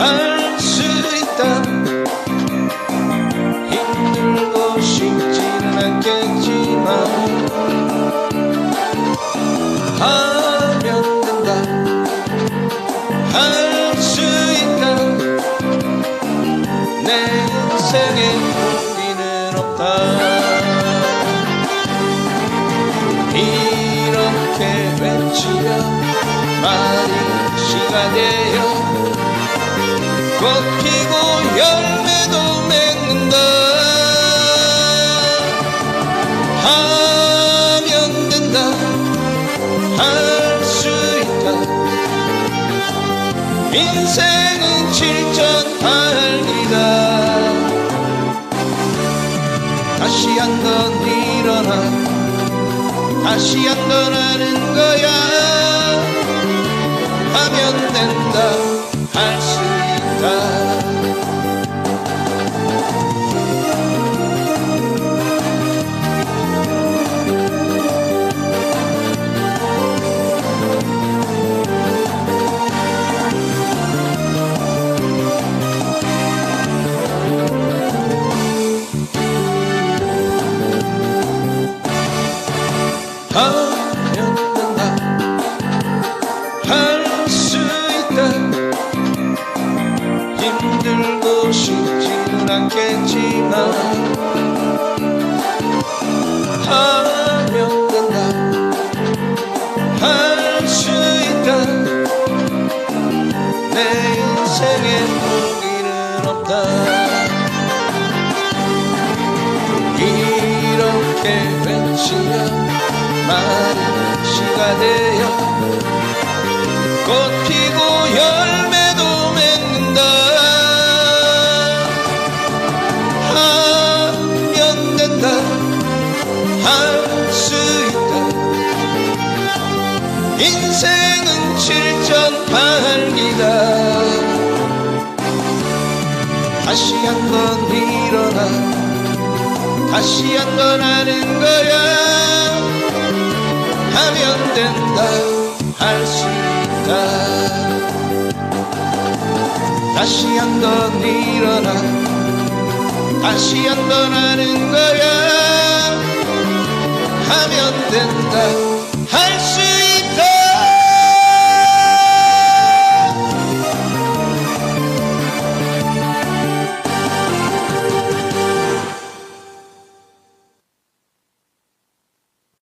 할 수 있다 힘들고 쉽진 않겠지만 하면 된다. 할 수 있다 내 인생에 무기는 없다. 이렇게 외치며 많은 시간에 할수 있다. 인생은 실전할기다. 다시 한 번 일어나. 다시 한 번 하는 거야. 하면 된다. 할수 쉽지는 않겠지만 하면 된다. 할 수 있다. 내 인생에 포기는 없다. 이렇게 외치며 말이 시가 되어 꽃 인생은 실전팔기다. 다시 한 번 일어나 다시 한 번 하는 거야. 하면 된다 할 수 있다. 다시 한 번 일어나 다시 한 번 하는 거야. 하면 된다 할수